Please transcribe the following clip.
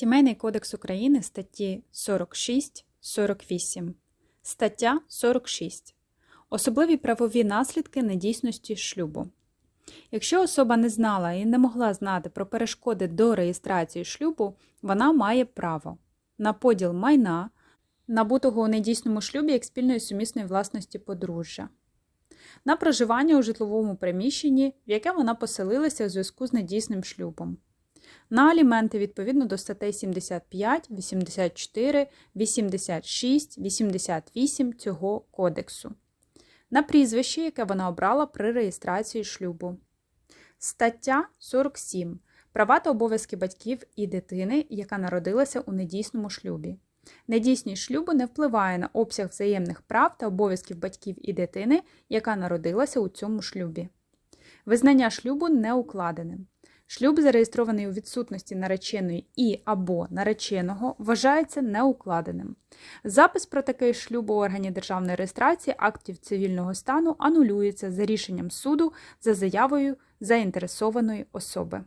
Сімейний кодекс України статті 46-48. Стаття 46. Особливі правові наслідки недійсності шлюбу. Якщо особа не знала і не могла знати про перешкоди до реєстрації шлюбу, вона має право на поділ майна, набутого у недійсному шлюбі як спільної сумісної власності подружжя, на проживання у житловому приміщенні, в яке вона поселилася у зв'язку з недійсним шлюбом, на аліменти відповідно до статей 75, 84, 86, 88 цього кодексу, на прізвище, яке вона обрала при реєстрації шлюбу. Стаття 47. Права та обов'язки батьків і дитини, яка народилася у недійсному шлюбі. Недійсність шлюбу не впливає на обсяг взаємних прав та обов'язків батьків і дитини, яка народилася у цьому шлюбі. Визнання шлюбу неукладеним. Шлюб, зареєстрований у відсутності нареченої і або нареченого, вважається неукладеним. Запис про такий шлюб у органі державної реєстрації актів цивільного стану анулюється за рішенням суду за заявою заінтересованої особи.